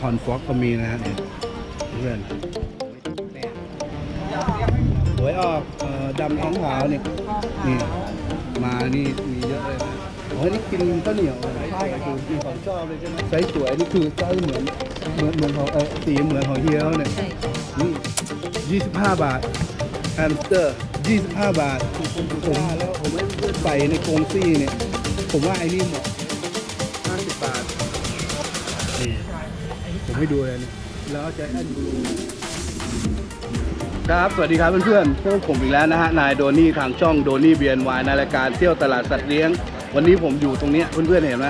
คอนฟ็อกก็มีนะฮะเนี่ยเพื่อนหวยออกเอ่อดำท้องขาวเนี่ยนี่ มานี่มีเยอะเลยนะโอ้ยนี่กินข้าวเหนียวใช่คือกินของชอบเลยใช่ไหมไซส์สวยนี่คือไซส์เหมือนเหมือนเหมือนของเออสีเหมือนของเฮียเขาเนี่ยนี่25บห้าบาทแฮมสเตอร์25บาทผมผมไม่ใส่ในกรงซี่เนี่ย ผมว่าไอ้นี่เหมาะ ผมให้ดูเลยเนี่ยแล้วจะแอนดูครับ สวัสดีครับเพื่อนๆพวกผมอีกแล้วนะฮะ นายโดนี่ทางช่องโดนี่เบียนวายในรายการเที่ยวตลาดสัตว์เลี้ยง วันนี้ผมอยู่ตรงเนี้ยเพื่อนๆเห็นไหม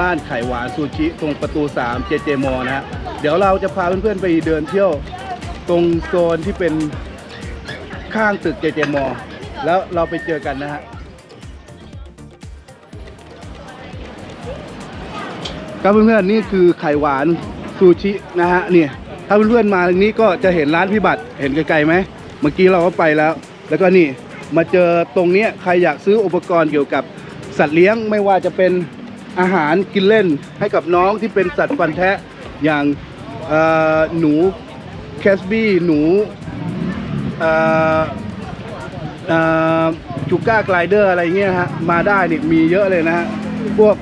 บ้านไข่หวานซูชิ ตรงประตู 3 เจเจมอนะฮะ เดี๋ยวเราจะพาเพื่อนๆไปเดินเที่ยวตรงโซนที่เป็นข้างตึกเจเจมอ แล้วเราไปเจอกันนะฮะ ครับเพื่อนๆนี่คือไข่หวาน ซูชินะฮะเนี่ยถ้าเพื่อนๆมาทางนี้ก็จะเห็นร้านพิบัติเห็นไกลๆไหมเมื่อกี้เราก็ไปแล้ว แล้วก็นี่มาเจอตรงนี้ใครอยากซื้ออุปกรณ์เกี่ยวกับสัตว์เลี้ยงไม่ว่าจะเป็นอาหารกินเล่นให้กับน้องที่เป็นสัตว์ฟันแทะอย่างหนูแคสบี้หนูจูก้ากลเดอร์อะไรเงี้ยฮะมาได้เนี่ยมีเยอะเลยนะฮะพวก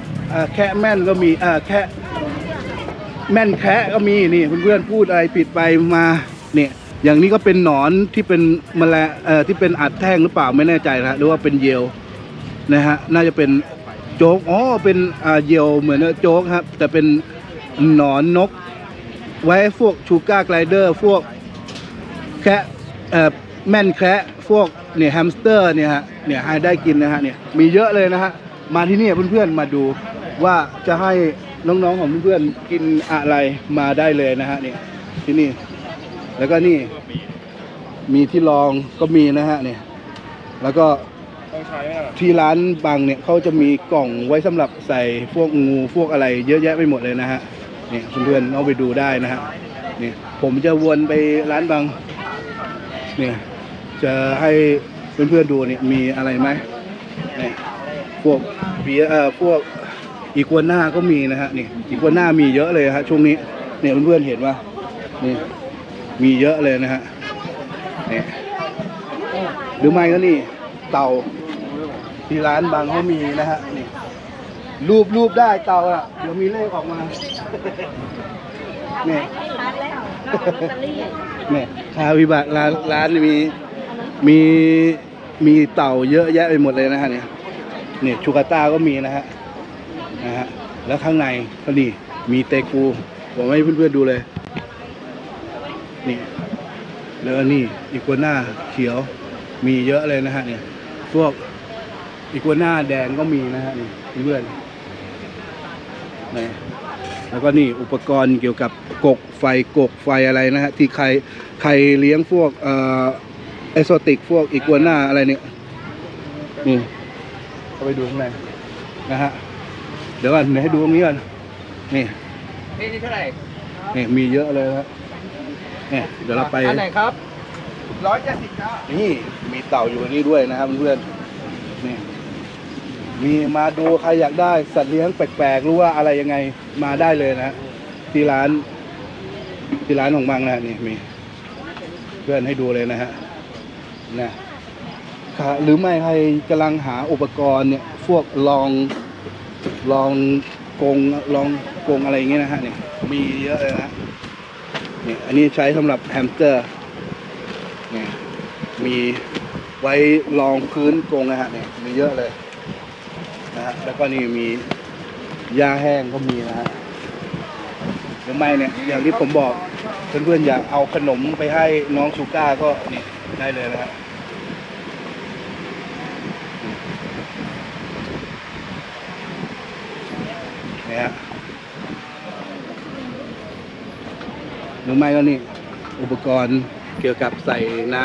แคะแม่นก็มีแคะ แม่นแคะก็มีนี่เพื่อนๆพูดอะไรผิดไปมาเนี่ยอย่างนี้ก็เป็นหนอนที่เป็นแมลงเอ่อที่เป็นอัดแท่งหรือเปล่าไม่แน่ใจนะหรือว่าเป็นเยลนะฮะน่าจะเป็นโจ๊กอ๋อเป็นอ่าเยลเหมือนโจ๊กครับ แต่เป็นหนอนนก ไว้พวกชูก้าไกลเดอร์ พวกแคะเอ่อแม่นแคะพวกเนี่ยแฮมสเตอร์เนี่ยฮะเนี่ยให้ได้กินนะฮะเนี่ยมีเยอะเลยนะฮะมาที่นี่เพื่อนๆมาดูว่าจะให้ น้องๆของเพื่อนๆกินอะไรมาได้เลยนะฮะนี่ที่นี่ แล้วก็นี่มีที่รองก็มีนะฮะเนี่ยแล้วก็ที่ร้านบางเนี่ยเขาจะมีกล่องไว้สำหรับใส่พวกงูพวกอะไรเยอะแยะไปหมดเลยนะฮะเนี่ยเพื่อนๆเอาไปดูได้นะฮะเนี่ยผมจะวนไปร้านบางเนี่ยจะให้เพื่อนๆดูเนี่ยมีอะไรไหมเนี่ยพวกเบียร์เอ่อพวก อีกัวน่าก็มีนะฮะนี่อีกัวน่ามีเยอะเลยฮะช่วงนี้เนี่ยเพื่อนๆเห็นว่านี่มีเยอะเลยนะฮะเนี่ยหรือไม่ก็นี่เต่าที่ร้านบางเขามีนะฮะนี่รูปรูปได้เต่าอะเดี๋ยวมีเลขออกมาเนี่ยเนี่ยคาวิบัติร้านร้านมีมีมีเต่าเยอะแยะไปหมดเลยนะฮะเนี่ยเนี่ยชูกาต้าก็มีนะฮะ นะฮะแล้วข้างในก็นี่มีเตกูผมให้เพื่อนๆดูเลย นี่แล้วนี่อีกัวน่าเขียวมีเยอะเลยนะฮะเนี่ยพวกอีกัวน่าแดงก็มีนะฮะนี่เพื่อนนี่แล้วก็นี่อุปกรณ์เกี่ยวกับกกไฟกกไฟอะไรนะฮะที่ใครใครเลี้ยงพวกเอ่อเอโซติกพวกอีกัวน่าอะไรเนี่ยนี่เข้าไปดูข้างในนะฮะ เดี๋ยวก่อนเดี๋ยวให้ดูตรงนี้ก่อนนี่นี่นี่เท่าไหร่นี่มีเยอะเลยครับเนี่ยเดี๋ยวเราไปอันไหนครับร้อยเจ็ดสิบเก้านี่มีเต่าอยู่ในนี้ด้วยนะครับเพื่อนๆนี่มีมาดูใครอยากได้สัตว์เลี้ยงแปลกๆหรือว่าอะไรยังไงมาได้เลยนะฮะที่ร้าน ที่ร้านของบางนะฮะนี่มี เพื่อนให้ดูเลยนะฮะนะค่ะหรือไม่ใครกำลังหาอุปกรณ์เนี่ยพวกลอง ลองกงลองกงอะไรอย่างเงี้ยนะฮะเนี่ยมีเยอะเลยนะเนี่ยอันนี้ใช้สำหรับแฮมสเตอร์เนี่ยมีไว้รองพื้นกรงนะฮะเนี่ยมีเยอะเลยนะฮะแล้วก็นี่มีหญ้าแห้งก็มีนะฮะหรือไม่เนี่ยอย่างที่ผมบอกเพื่อนๆอยากเอาขนมไปให้น้องชูก้าก็นี่ได้เลยนะฮะเนี่ยฮะ หรือไม่ก็นี่อุปกรณ์เกี่ยวกับใส่น้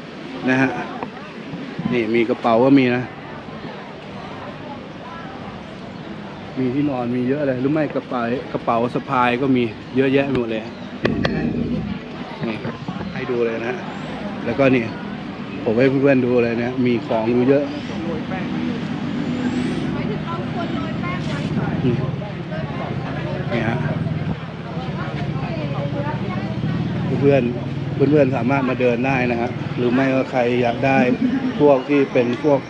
ำนะฮะนี่มีกระเป๋าก็มีนะ มีที่นอนมีเยอะเลยหรือไม่กระเป๋ากระเป๋าสะพายก็มีเยอะแยะไปหมดเลยนี่ให้ดูเลยนะฮะแล้วก็นี่ผมให้เพื่อนๆดูเลยนะมีของอยู่เยอะนี่นี่ฮะ เพื่อนเพื่อนเพื่อนๆสามารถมาเดินได้นะครับหรือไม่ก็ใครอยากได้พวกที่เป็นพวก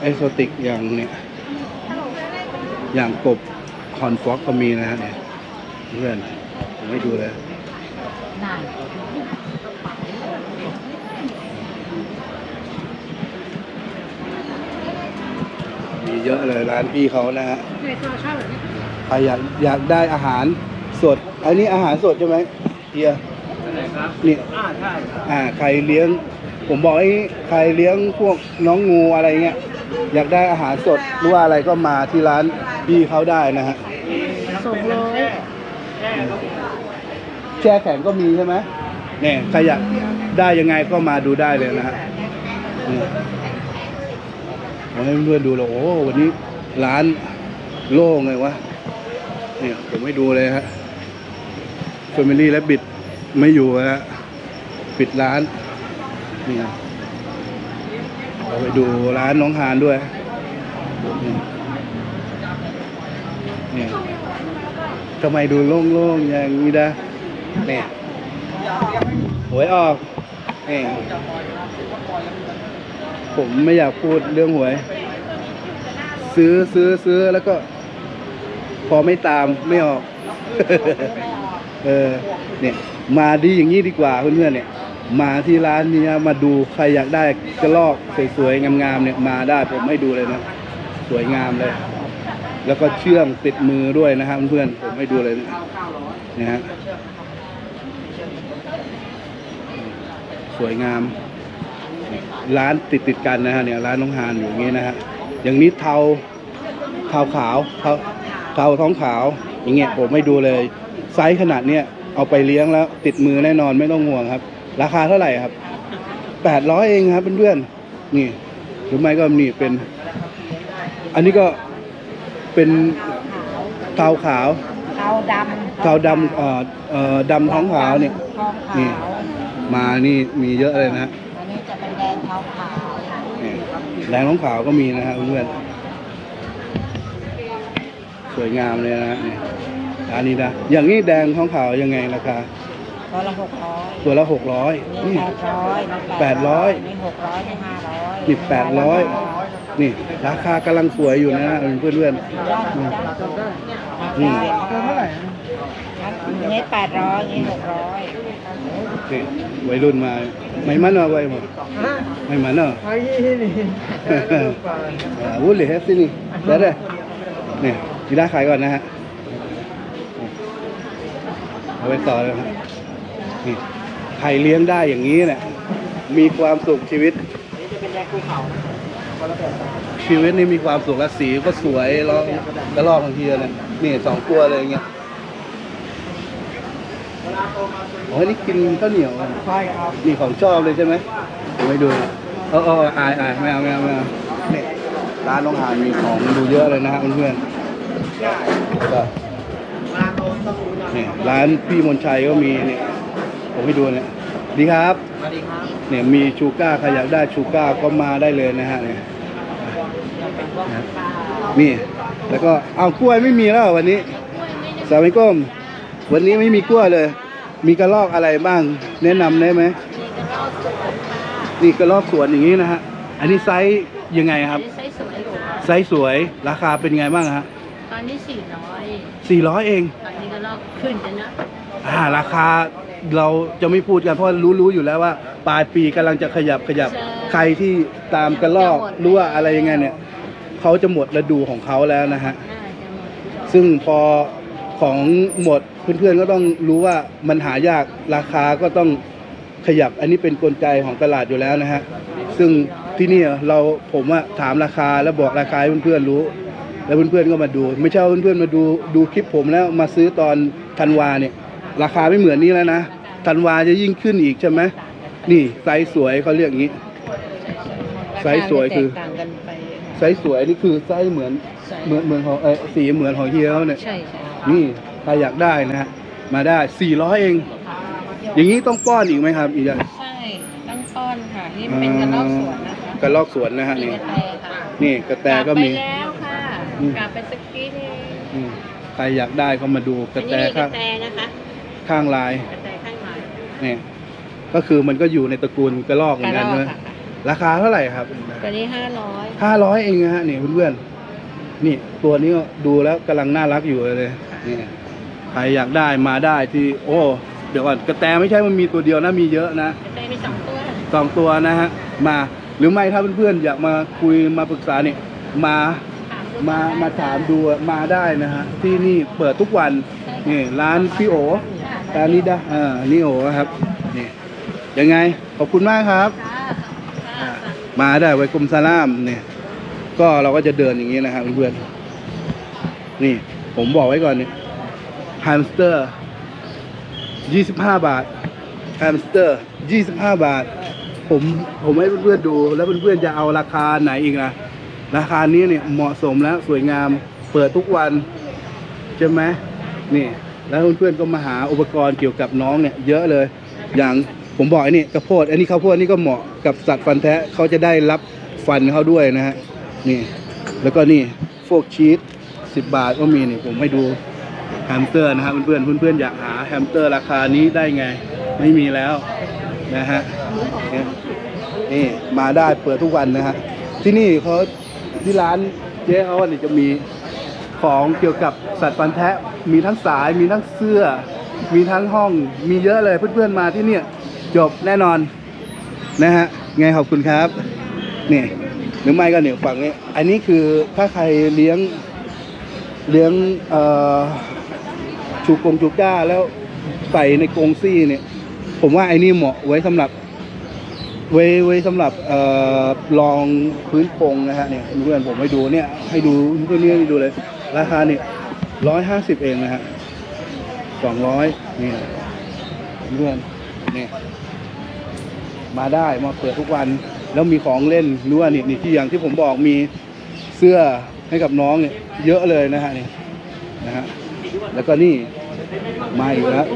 เอสโซติกอย่างเนี่ยอย่างกบคอนฟ็อกก็มีนะฮะเนี่ยเพื่อนผมให้ดูเลยมีเยอะเลยร้านพี่เขานะฮะในตัวชอบแบบนี้ใครอยากอยากได้อาหารสด อันนี้อาหารสดใช่ไหมเฮีย อะไรครับนี่อ่าใช่ครับอ่าใครเลี้ยง ผมบอกให้ใครเลี้ยงพวกน้องงูอะไรเงี้ยอยากได้อาหารสดหรือว่าอะไรก็มาที่ร้านพี่เขาได้นะฮะสองร้อยแช่แข็งก็มีใช่ไหมเนี่ยใครอยากได้ยังไงก็มาดูได้เลยนะฮะนี่ผมให้เพื่อนๆดูเลยโอ้วันนี้ร้านโล่งเลยวะเนี่ยผมให้ดูเลยฮะ Family และบิด ไม่อยู่แล้วฮะปิดร้านนี่เราไปดูร้านน้องฮานด้วยนี่ทำไมดูโล่งๆอย่างนี้นะเนี่ยหวยออกนี่ผมไม่อยากพูดเรื่องหวย ซื้อซื้อซื้อแล้วก็ พอไม่ตามไม่ออก เออ เนี่ยมาดีอย่างนี้ดีกว่าเพื่อนๆเนี่ยมาที่ร้านนี้มาดูใครอยากได้กระลอกสวยๆงามๆเนี่ยมาได้ผมให้ดูเลยนะ สวยงามเลย แล้วก็เชื่อมติดมือด้วยนะครับเพื่อนๆผมให้ดูเลยนะนี่ยฮะสวยงาม ร้านติดติดกันนะฮะเนี่ยร้านน้องฮานอยู่อย่างนี้นะฮะอย่างนี้เทาเทาขาวเทาเทาท้องขาว อย่างเงี้ยผมไม่ดูเลย ไซส์ขนาดเนี้ย เอาไปเลี้ยงแล้วติดมือแน่นอนไม่ต้องห่วงครับ ราคาเท่าไหร่ครับแปดร้อยเองครับเพื่อนๆนี่หรือไม่ก็นี่เป็น อันนี้ก็เป็นเทาขาวเทาดำเทาดำเอ่อเอ่อดำท้องขาวเนี่ยทองขาวนี่มานี่มีเยอะเลยนะฮะอันนี้จะเป็นแดงเทาขาวนี่แดงท้องขาวก็มีนะฮะเพื่อนๆสวยงามเลยนะฮะนี่ ร้านนี้นะอย่างนี้แดงท้องขาวยังไงราคาตัวละหกร้อยตัวละหกร้อยนี่นี่แปดร้อย800นี่หกร้อยนี่ห้าร้อยนี่แปดร้อยนี่ราคากำลังสวยอยู่นะฮะเพื่อนๆยอดอืมได้ตัวเท่าไหร่นี่แปดร้อยนี่หกร้อยนี่วัยรุ่นมาไม่มันเหรอวัยรุ่นไม่มันเหรออ่าวุ้นเหลือแฮปซี่นี่ได้เลยนี่กีฬาขายก่อนนะฮะ เอาไปต่อเลยครับนี่ใครเลี้ยงได้อย่างนี้เนี่ยมีความสุขชีวิตชีวิตนี่มีความสุขและสีก็สวยแล้วกระลอกบางทีเนี่ยนี่สองตัวเลยอย่างเงี้ยโอ้ยนี่กินข้าวเหนียวใช่ครับนี่ของชอบเลยใช่ไหมไม่ดูเออเอออายอายไม่เอาไม่เอาไม่เอาเนี่ยร้านน้องหานมีของดูเยอะเลยนะฮะเพื่อนๆแล้วก็ เนี่ยร้านพี่มนชัยก็มีเนี่ยผมให้ดูเนี่ยดีครับสวัสดีครับเนี่ยมีชูก้าใครอยากได้ชูก้าก็มาได้เลยนะฮะเนี่ยนะนี่แล้วก็เอากล้วยไม่มีแล้วเหรอวันนี้สามิก้มวันนี้ไม่มีกล้วยเลย มีกระรอกอะไรบ้าง แนะนำได้ไหมนี่กระรอกสวนอย่างนี้นะฮะอันนี้ไซส์ยังไงครับไซส์สวยอยู่ไซส์สวยราคาเป็นไงบ้างฮะต อนนี้สี่ร้อยสี่ร้อยเอง ตอนนี้ก็ลอกขึ้นจะนะอ่า ราคาเราจะไม่พูดกันเพราะรู้รู้อยู่แล้วว่า ปลายปีกำลังจะขยับขยับใครที่ตามกระลอกหรือว่าอะไรยังไงเนี่ยเขาจะหมดฤดูของเขาแล้วนะฮะ น่าจะหมดซึ่งพอของหมดเพื่อนๆก็ต้องรู้ว่ามันหายากราคาก็ต้องขยับอันนี้เป็นกลไกของตลาดอยู่แล้วนะฮะ ซึ่งที่นี่เราผมอะถามราคาแล้วบอกราคาให้เพื่อนๆรู้ แล้วเพื่อนๆก็มาดู ไม่ใช่ว่าเพื่อนๆมาดูดูคลิปผมแล้วมาซื้อตอนธันวาเนี่ย ราคาไม่เหมือนนี้แล้วนะธันวาจะยิ่งขึ้นอีกใช่ไหมนี่ไซส์สวยเขาเรียกอย่างนี้ ไซส์สวยคือแตกต่างกันไปไซส์สวยนี่คือไซส์เหมือนเหมือนเหมือนของเออสีเหมือนของเฮียเขาเนี่ย ใช่ใช่นี่ใครอยากได้นะฮะมาได้ 400 เอง อย่างนี้ต้องป้อนอีกไหมครับอีกอย่างใช่ต้องป้อนค่ะ นี่เป็นกระรอกสวนนะคะกระลอกสวนนะฮะมีนี่กระแตค่ะนี่กระแตก็มีลับไปแล้วค่ะ อืม กลับไปสักทีนึงอืมใครอยากได้ก็มาดูกอัระนแตนี้มีกข้าระงแตนะคะข้างลายกระแตข้างหลังเนี่ยก็คือมันก็อยู่ในตระกูลกระรอกเหมือนกันกระรอกใช่ไหมค่ะราคาเท่าไหร่ครับตัวนี้ห้าร้อยห้าร้อยเองนะฮะนี่เพื่อนๆนี่ตัวนี้ก็ดูแล้วกำลังน่ารักอยู่เลยนี่ใครอยากได้มาได้ที่ โอ้ เดี๋ยวก่อนกระแตไม่ใช่มันมีตัวเดียวนะมีเยอะนะได้มีสองตัวสองตัวนะฮะมาหรือไม่ถ้าเพื่อนๆอยากมาคุยมาปรึกษาเนี่ยมาถามดู มามาถามดูมาได้นะฮะที่นี่เปิดทุกวันนี่ร้านพี่โอร้านนี้ได้อ่านี่โอครับนี่ยังไงขอบคุณมากครับค่ะค่ะมาได้ไว้กรมสลามเนี่ยก็เราก็จะเดินอย่างนี้นะครับเพื่อนๆนี่ผมบอกไว้ก่อนเนี่ยแฮมสเตอร์ยี่สิบห้าบาทแฮมสเตอร์ยี่สิบห้าบาท ผมผมให้เพื่อนๆดูแล้วเพื่อนๆจะเอาราคาไหนอีกนะ ราคานี้เนี่ยเหมาะสมแล้วสวยงามเปิดทุกวันใช่ไหมนี่แล้วเพื่อนๆก็มาหาอุปกรณ์เกี่ยวกับน้องเนี่ยเยอะเลย อย่างผมบอกไอ้นี่กระโพด อันนี้ข้าวโพดนี่ก็เหมาะกับสัตว์ฟันแท้เขาจะได้รับฟันเขาด้วยนะฮะนี่ แล้วก็นี่พวกชีสสิบบาทก็มีนี่ผมให้ดูแฮมสเตอร์นะครับเพื่อนๆเพื่อนๆอยากหาแฮมสเตอร์ราคานี้ได้ไง ไม่มีแล้วนะฮะนี่มาได้เปิดทุกวันนะฮะที่นี่เขา ที่ร้านเจ๊เขาเนี่ยจะมีของเกี่ยวกับสัตว์ฟันแท้มีทั้งสายมีทั้งเสื้อ มีทั้งห้องมีเยอะเลยเพื่อนๆมาที่เนี่ยจบแน่นอนนะฮะไงขอบคุณครับนี่หรือไม่ก็เนี่ยฝั่งนี้อันนี้คือถ้าใครเลี้ยงเลี้ยงชูกงชูก้าแล้วใส่ในกรงซี่เนี่ย ผมว่าไอ้นี่เหมาะไว้สำหรับ ไว้ไว้สำหรับออรองพื้นโปงนะฮะเนี่ยเพื่อนผมให้ดูเนี่ยให้ดูตัวนี้ให้ดูเลย ราคาเนี่ยร้อยห้าสิบเองนะฮะสองร้อยเนี่ยเพื่อนเนี่ยมาได้มาเปิดทุกวัน แล้วมีของเล่นรือว่านี่นี่ที่อย่างที่ผมบอกมีเสื้อให้กับน้องเนี่ยเยอะเลยนะฮะนี่นะฮะแล้วก็นี่มาอีกแล้ว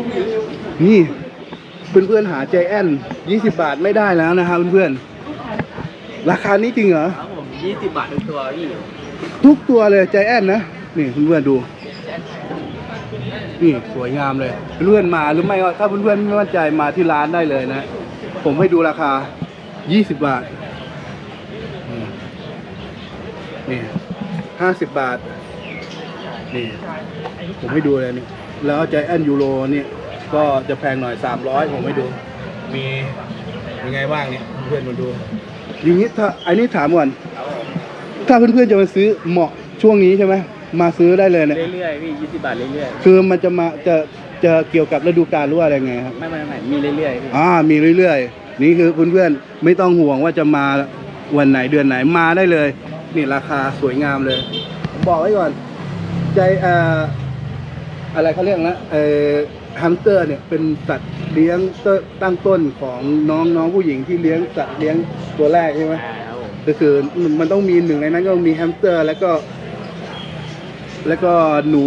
นี่ เพื่อนๆหาใจแอน20 บาทไม่ได้แล้วนะครับเพื่อนๆราคานี้จริงเหรอครับผมยี่สิบบาททุกตัวพี่ทุกตัวเลยใจแอนนะนี่เพื่อนๆดูนี่สวยงามเลยเพื่อนๆมาหรือไม่ก็ถ้าเพื่อนๆไม่มั่นใจมาที่ร้านได้เลยนะ ผมให้ดูราคา 20 บาทอืมนี่50บาทนี่ผมให้ดูเลยนี่แล้วใจแอนยูโรเนี่ย ก็จะแพงหน่อย 300 ผมให้ดู มียังไงบ้างเนี่ยเพื่อนๆมาดู อย่างนี้ถ้าอันนี้ถามก่อน ถ้าเพื่อนๆจะมาซื้อเหมาะช่วงนี้ใช่ไหมมาซื้อได้เลยเนี่ยเรื่อยๆพี่ยี่สิบบาทเรื่อยคือมันจะมาจะจะเกี่ยวกับฤดูกาลหรือว่าอะไรไงครับ ๆไม่ไม่ไม่มีเรื่อยๆพี่อ่ามีเรื่อยๆ นี่คือเพื่อนๆไม่ต้องห่วงว่าจะมาวันไหนเดือนไหนมาได้เลย นี่ราคาสวยงามเลยผมบอกไว้ก่อน ใจเอ่ออะไรเขาเรียกนะเอ่อ ฮัมสเตอร์เนี่ยเป็นสัตว์เลี้ยงต้นตั้งต้นของน้องน้องผู้หญิงที่เลี้ยงสัตว์เลี้ยงตัวแรกใช่ไหมอ่าครับผมก็คือมันต้องมีหนึ่งในนั้นก็มีแฮมสเตอร์ แล้วก็ แล้วก็หนู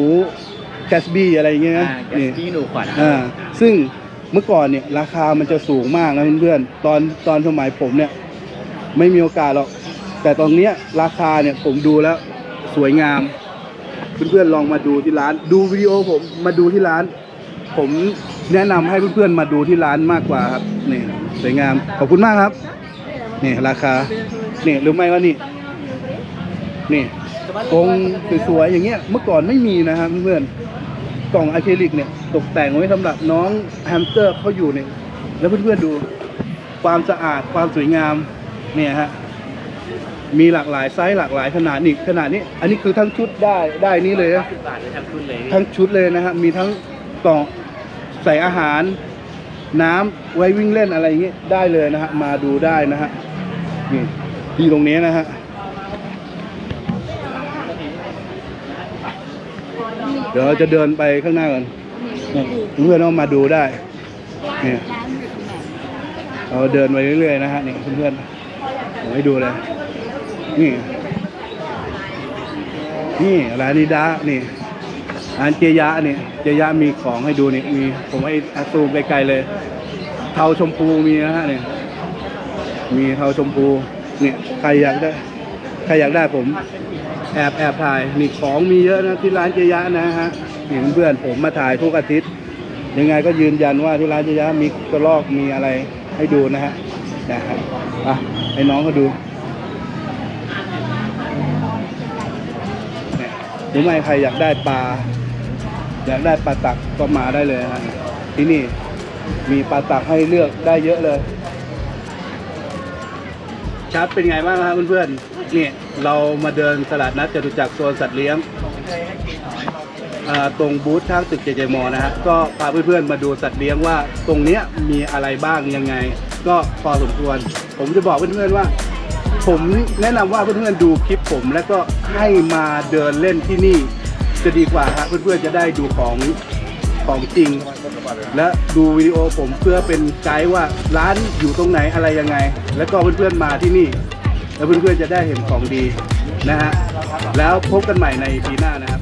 แคสบี้อะไรอย่างเงี้ยนะอ่าแกนี่ที่หนูขวัญอ่าซึ่งเมื่อก่อนเนี่ยราคามันจะสูงมากนะเพื่อนๆตอนตอนสมัยผมเนี่ย ไม่มีโอกาสหรอก แต่ตอนเนี้ยราคาเนี่ยผมดูแล้วสวยงาม เพื่อนๆลองมาดูที่ร้าน ดูวิดีโอผมมาดูที่ร้าน ผมแนะนำให้เพื่อนๆมาดูที่ร้านมากกว่าครับนี่สวยงามขอบคุณมากครับนี่ราคานี่หรือไม่ว่านี่นี่กรงสวยๆอย่างเงี้ยเมื่อก่อนไม่มีนะครับเพื่อนๆกล่องอะคริลิกเนี่ย ตกแต่งไว้สำหรับน้องแฮมสเตอร์เขาอยู่เนี่ยแล้วเพื่อนๆดูความสะอาดความสวยงามเนี่ยฮะ มีหลากหลายไซส์หลากหลายขนาดนี่ขนาดนี้ อันนี้คือทั้งชุดได้ได้นี่เลยนะสิบาทเลยทั้งชุดเลยพี่ทั้งชุดเลยนะฮะมีทั้งกล่อง ใส่อาหารน้ำไว้วิ่งเล่นอะไรอย่างเงี้ยได้เลยนะฮะมาดูได้นะฮะนี่ที่ตรงนี้นะฮะเดี๋ยวเราจะเดินไปข้างหน้ากันนี่เพื่อนๆเอามาดูได้เนี่ยเราเดินไปเรื่อยๆนะฮะนี่เพื่อนๆให้ดูเลยนี่นี่ร้านนิดานี่ ร้านเจยะนี่เจยะมีของให้ดูนี่มีผมให้อาซูมไกลๆเลย เทาชมพูมีนะฮะนี่มีเทาชมพูเนี่ยใครอยากได้ใครอยากได้ผม แอบแอบถ่ายนี่ของมีเยอะนะที่ร้านเจยะนะฮะนี่เพื่อนผมมาถ่ายทุกอาทิตย์ ยังไงก็ยืนยันว่าที่ร้านเจยะมีกระลอกมีอะไรให้ดูนะฮะนะครับอะให้น้องเขาดูเนี่ยหรือไม่ใครอยากได้ปลา อยากได้ปลาตักก็มาได้เลยฮะที่นี่มีปลาตักให้เลือกได้เยอะเลยชัดเป็นไงบ้างครับเพื่อนๆนี่เรามาเดินตลาดนัดจตุจักรโซนสัตว์เลี้ยงตรงบูธข้างตึกเจเจมอนะฮะก็พาเพื่อนๆมาดูสัตว์เลี้ยงว่าตรงเนี้ยมีอะไรบ้างยังไง ก็พอสมควร ผมจะบอกเพื่อนๆว่า ผมแนะนำว่าเพื่อนๆดูคลิปผมแล้วก็ให้มาเดินเล่นที่นี่ จะดีกว่าฮะเพื่อนๆจะได้ดูของของจริง และดูวิดีโอผมเพื่อเป็นไกด์ว่าร้านอยู่ตรงไหนอะไรยังไง แล้วก็เพื่อนๆมาที่นี่ แล้วเพื่อนๆจะได้เห็นของดีนะฮะแล้วพบกันใหม่ในปีหน้านะครับ